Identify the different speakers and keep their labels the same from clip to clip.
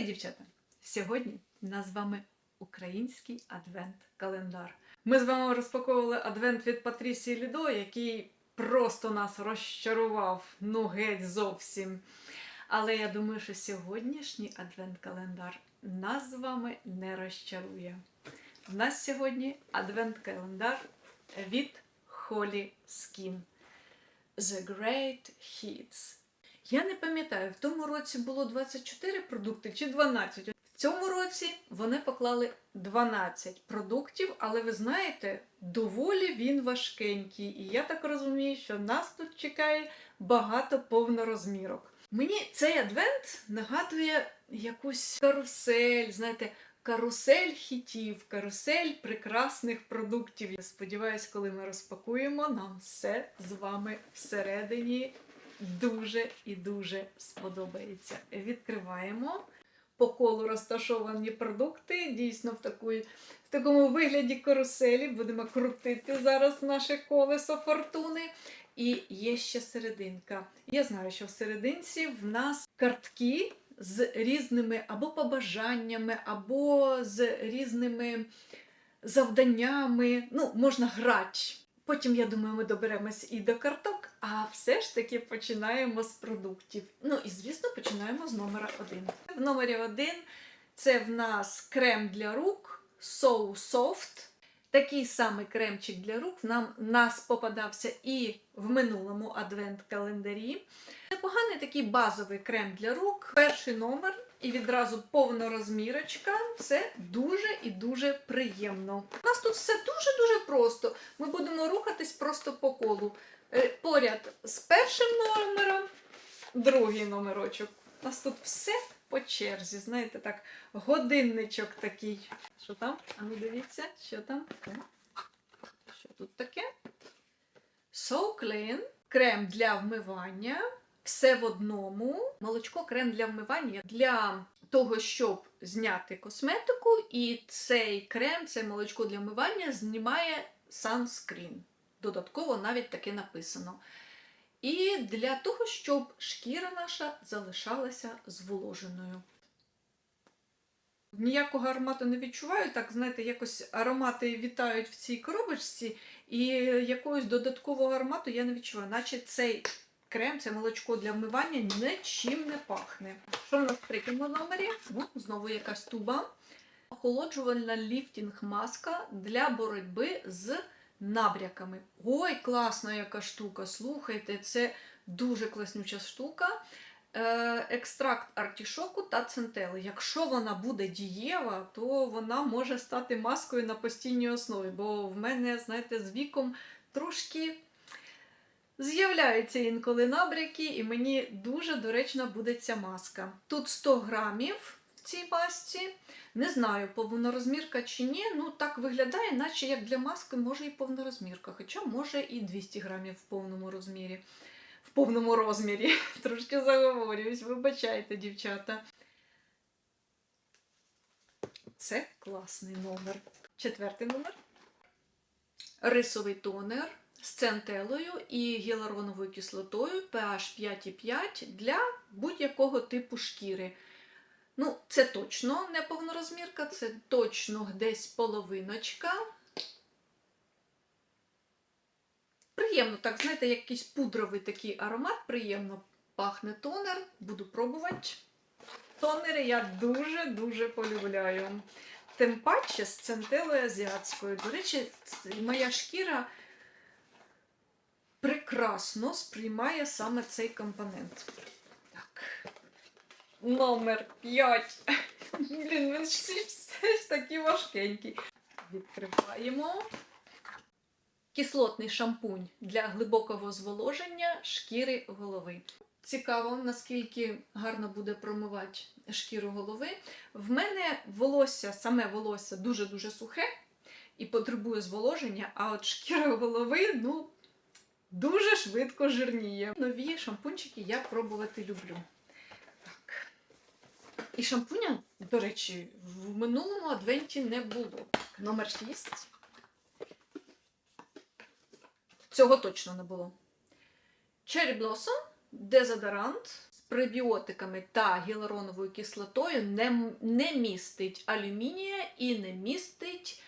Speaker 1: Привіт, дівчата! Сьогодні у нас з вами український адвент-календар. Ми з вами розпаковували адвент від Патрісії Лідо, який просто нас розчарував, ну геть зовсім. Але я думаю, що сьогоднішній адвент-календар нас з вами не розчарує. У нас сьогодні адвент-календар від Holly Skin. The Great Hits. Я не пам'ятаю, в тому році було 24 продукти чи 12. В цьому році вони поклали 12 продуктів, але ви знаєте, доволі він важкенький. І я так розумію, що нас тут чекає багато повнорозмірок. Мені цей адвент нагадує якусь карусель, знаєте, карусель хітів, карусель прекрасних продуктів. Я сподіваюсь, коли ми розпакуємо, нам все з вами всередині дуже і дуже сподобається. Відкриваємо. По колу розташовані продукти, дійсно в, таку, в такому вигляді каруселі. Будемо крутити зараз наше колесо фортуни. І є ще серединка. Я знаю, що в серединці в нас картки з різними або побажаннями, або з різними завданнями. Ну, можна грати. Потім, я думаю, ми доберемось і до карток, а все ж таки починаємо з продуктів. Ну і звісно, починаємо з номера один. В номері один це в нас крем для рук So Soft. Такий самий кремчик для рук нам нас попадався і в минулому адвент-календарі. Непоганий такий базовий крем для рук. Перший номер і відразу повнорозмірочка. Це дуже і дуже приємно. У нас тут все дуже-дуже просто. Ми будемо рухатись просто по колу. Е, Поряд з першим номером, другий номерочок. У нас тут все по черзі. Знаєте, так, годинничок такий. Що там? А ну дивіться, що там? Що тут таке? So Clean. Крем для вмивання. Все в одному. Молочко крем для вмивання для того, щоб зняти косметику. І цей крем, це молочко для вмивання, знімає sunscreen. Додатково навіть таке написано. І для того, щоб шкіра наша залишалася зволоженою. Ніякого аромату не відчуваю, так, знаєте, якось аромати вітають в цій коробочці, і якогось додаткового аромату я не відчуваю, наче цей крем, це молочко для вмивання нічим не пахне. Що в нас в третьому номері? Ну, знову якась туба. Охолоджувальна ліфтінг маска для боротьби з набряками. Ой, класна яка штука! Слухайте, це дуже класнюча штука. Е, Екстракт артішоку та центели. Якщо вона буде дієва, то вона може стати маскою на постійній основі. Бо в мене, знаєте, з віком трошки з'являються інколи набряки, і мені дуже доречна буде ця маска. Тут 100 грамів в цій масці. Не знаю, повнорозмірка чи ні. Ну, так виглядає, наче як для маски може і повнорозмірка, хоча може і 200 грамів в повному розмірі. В повному розмірі. Трошки заговорююсь, вибачайте, дівчата. це класний номер. Четвертий номер. Рисовий тонер з центелою і гіалуроновою кислотою pH 5,5 для будь-якого типу шкіри. Ну, це точно не повнорозмірка, це точно десь половиночка. Приємно, так, знаєте, якийсь пудровий такий аромат, приємно пахне тонер. Буду пробувати. Тонери я дуже-дуже полюбляю. Тим паче з центелою азіатською. До речі, моя шкіра прекрасно сприймає саме цей компонент. Так. Номер 5. Блін, він все ж таки важкенький. Відкриваємо. Кислотний шампунь для глибокого зволоження шкіри голови. Цікаво, наскільки гарно буде промивати шкіру голови. В мене волосся, саме волосся дуже-дуже сухе і потребує зволоження, а от шкіра голови, ну, дуже швидко жирніє. Нові шампунчики я пробувати люблю. Так. І шампуня, до речі, в минулому адвенті не було. Номер 6. Цього точно не було. Cherry Blossom, дезодорант з пребіотиками та гіалуроновою кислотою, не, не містить алюмінія і не містить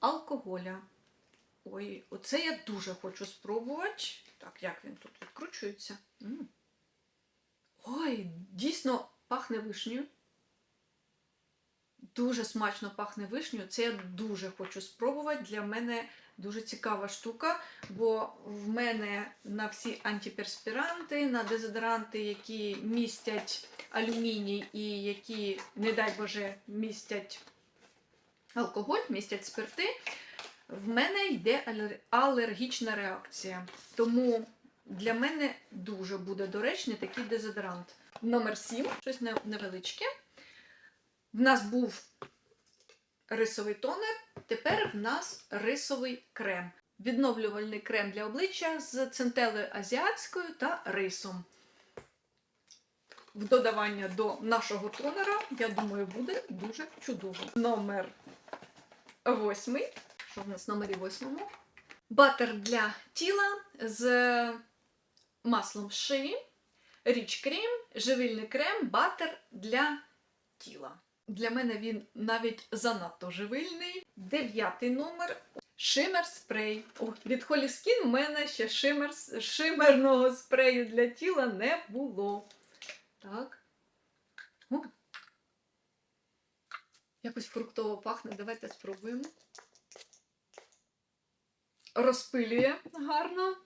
Speaker 1: алкоголя. Ой, оце я дуже хочу спробувати. Так, як він тут відкручується? М. Ой, дійсно пахне вишнею. Дуже смачно пахне вишнею. Це я дуже хочу спробувати. Для мене дуже цікава штука, бо в мене на всі антиперспіранти, на дезодоранти, які містять алюміній і які, не дай Боже, містять алкоголь, містять спирти, в мене йде алергічна реакція. Тому для мене дуже буде доречний такий дезодорант. Номер 7, щось невеличке. В нас був рисовий тонер, тепер в нас рисовий крем. Відновлювальний крем для обличчя з центелею азіатською та рисом. В додавання до нашого тонера, я думаю, буде дуже чудово. Номер восьмий. Що в нас в номері восьмому? Батер для тіла з маслом шиї, річ крем, живильний крем, батер для тіла. Для мене він навіть занадто живильний. Дев'ятий номер. Шимер спрей. Від Холі Skin в мене ще шимер, шимерного спрею для тіла не було. Так. О. Якось фруктово пахне. Давайте спробуємо. Розпилює гарно.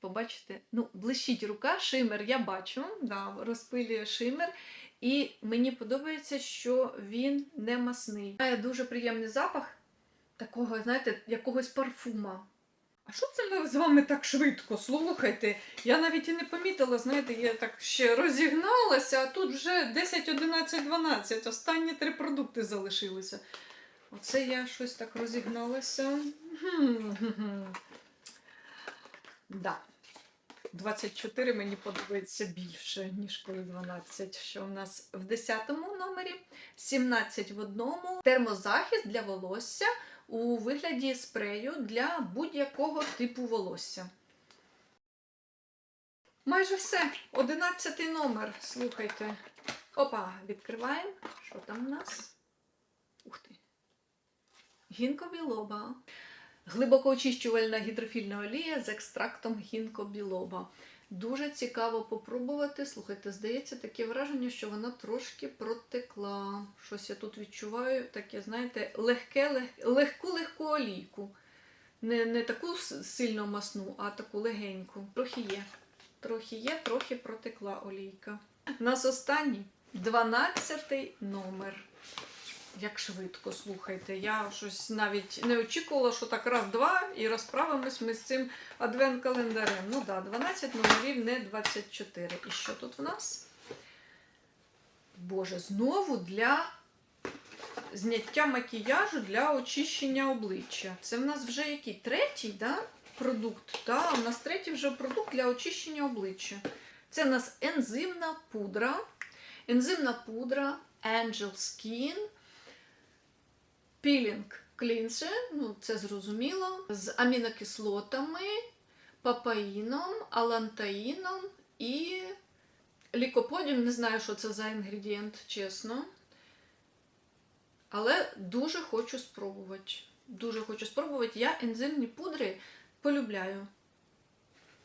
Speaker 1: Побачите, ну, блищить рука, шимер, я бачу, да, розпилює шимер. І мені подобається, що він не масний. Має дуже приємний запах такого, знаєте, якогось парфума. А що це ми з вами так швидко? Слухайте, я навіть і не помітила, знаєте, я так ще розігналася, а тут вже 10, 11, 12. Останні три продукти залишилися. Оце я щось так розігналася. Да. 24 мені подобається більше, ніж коли 12. Що в нас в 10 номері, 17 в одному. Термозахист для волосся у вигляді спрею для будь-якого типу волосся. Майже все. 11 номер. Слухайте. Опа, відкриваємо. Що там у нас? Гінкобілоба. Глибокоочищувальна гідрофільна олія з екстрактом гінкобілоба. Дуже цікаво попробувати. Слухайте, здається, таке враження, що вона трошки протекла. Щось я тут відчуваю, таке, знаєте, легке, лег... легку легку олійку. Не, не таку сильно масну, а таку легеньку. Трохи є. Трохи є, трохи протекла олійка. Нас останній 12 номер. Як швидко, слухайте. Я щось навіть не очікувала, що так раз-два і розправимось ми з цим адвент-календарем. Ну так, да, 12 номерів, не 24. І що тут в нас? Боже, знову для зняття макіяжу для очищення обличчя. Це в нас вже який? Третій, да? Продукт. Да, у нас третій вже продукт для очищення обличчя. Це в нас ензимна пудра. Ензимна пудра Angel Skin. Пілінг клінше, ну це зрозуміло, з амінокислотами, папаїном, алантаїном і лікоподіум. Не знаю, що це за інгредієнт, чесно. Але дуже хочу спробувати. Дуже хочу спробувати. Я ензимні пудри полюбляю.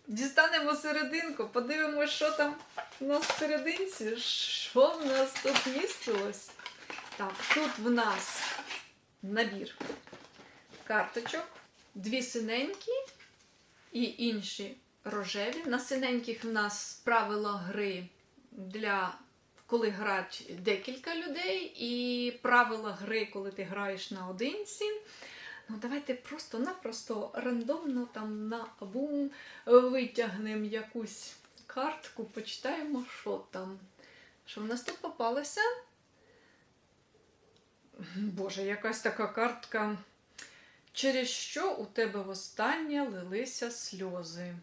Speaker 1: Дістанемо серединку, подивимося, що там у нас в серединці. Що в нас тут містилось? Так, тут в нас набір карточок, дві синенькі і інші рожеві. На синеньких в нас правила гри для коли грають декілька людей, і правила гри, коли ти граєш наодинці. Ну, давайте просто-напросто рандомно там на абум витягнемо якусь картку, почитаємо, що там. Що в нас тут попалося? Боже, якась така картка. Через що у тебе востаннє лилися сльози?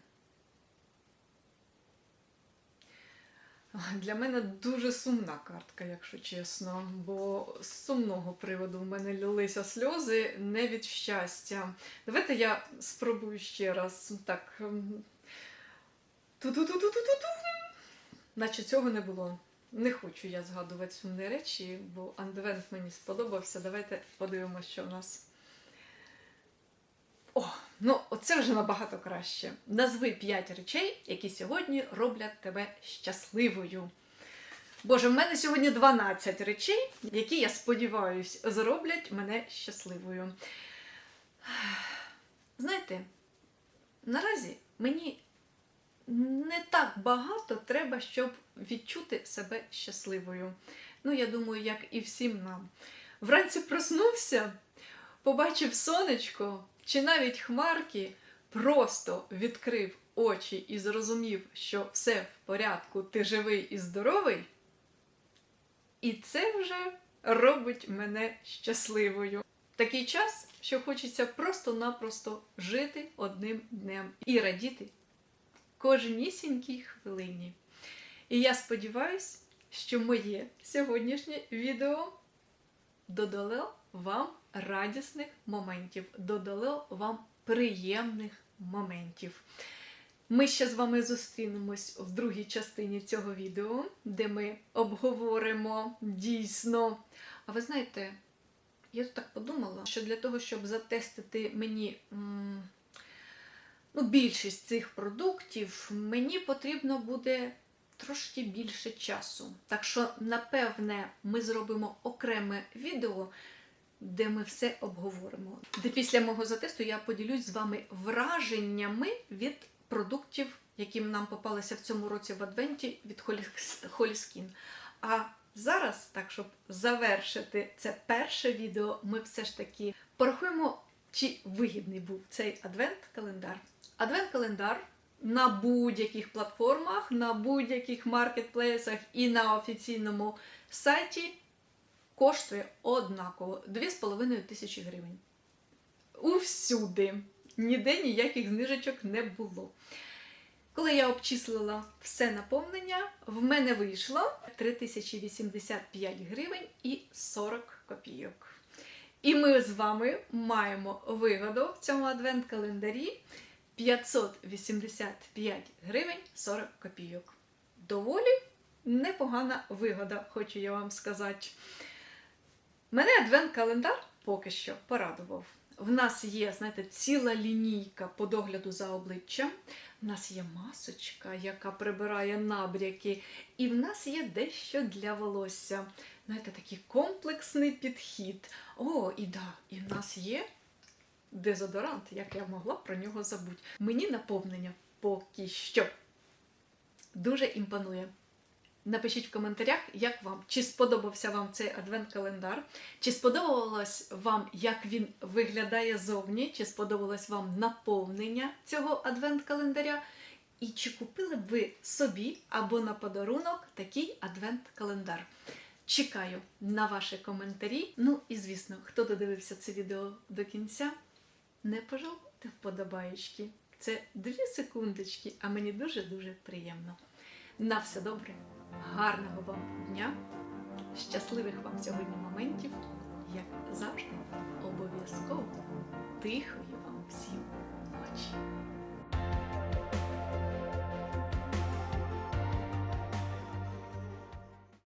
Speaker 1: Для мене дуже сумна картка, якщо чесно, бо з сумного приводу в мене лилися сльози не від щастя. Давайте я спробую ще раз. Так. ем, Ту-ту-ту-ту-ту-ту. Наче цього не було. Не хочу я згадувати сумні речі, бо адвент мені сподобався. Давайте подивимося, що в нас. О, ну оце вже набагато краще. Назви 5 речей, які сьогодні роблять тебе щасливою. Боже, в мене сьогодні 12 речей, які, я сподіваюся, зроблять мене щасливою. Знаєте, наразі мені не так багато треба, щоб відчути себе щасливою. Ну, я думаю, як і всім нам. Вранці проснувся, побачив сонечко чи навіть хмарки, просто відкрив очі і зрозумів, що все в порядку, ти живий і здоровий. І це вже робить мене щасливою. Такий час, що хочеться просто-напросто жити одним днем і радіти кожнісінькій хвилині. І я сподіваюся, що моє сьогоднішнє відео додало вам радісних моментів, додало вам приємних моментів. Ми ще з вами зустрінемось в другій частині цього відео, де ми обговоримо дійсно. А ви знаєте, я тут так подумала, що для того, щоб затестити мені ну, більшість цих продуктів, мені потрібно буде трошки більше часу. Так що, напевне, ми зробимо окреме відео, де ми все обговоримо. Де після мого затесту я поділюсь з вами враженнями від продуктів, які нам попалися в цьому році в Адвенті від Холіскін. А зараз, так щоб завершити це перше відео, ми все ж таки порахуємо, чи вигідний був цей адвент-календар. Адвент-календар на будь-яких платформах, на будь-яких маркетплейсах і на офіційному сайті коштує однаково 2,5 тисячі гривень. Увсюди. Ніде ніяких знижечок не було. Коли я обчислила все наповнення, в мене вийшло 3085 гривень і 40 копійок. І ми з вами маємо вигоду в цьому адвент-календарі 585 гривень 40 копійок. Доволі непогана вигода, хочу я вам сказати. Мене адвент-календар поки що порадував. В нас є, знаєте, ціла лінійка по догляду за обличчям. В нас є масочка, яка прибирає набряки, і в нас є дещо для волосся. Знаєте, такий комплексний підхід. О, і да, і в нас є дезодорант, як я могла про нього забути. Мені наповнення поки що дуже імпонує. Напишіть в коментарях, як вам, чи сподобався вам цей адвент-календар, чи сподобалось вам, як він виглядає зовні, чи сподобалось вам наповнення цього адвент-календаря, і чи купили б ви собі або на подарунок такий адвент-календар. Чекаю на ваші коментарі. Ну і звісно, хто додивився це відео до кінця, не пожалкуйте вподобаєчки. Це дві секундочки, а мені дуже-дуже приємно. На все добре, гарного вам дня, щасливих вам сьогодні моментів, як завжди, обов'язково тихої вам всім ночі.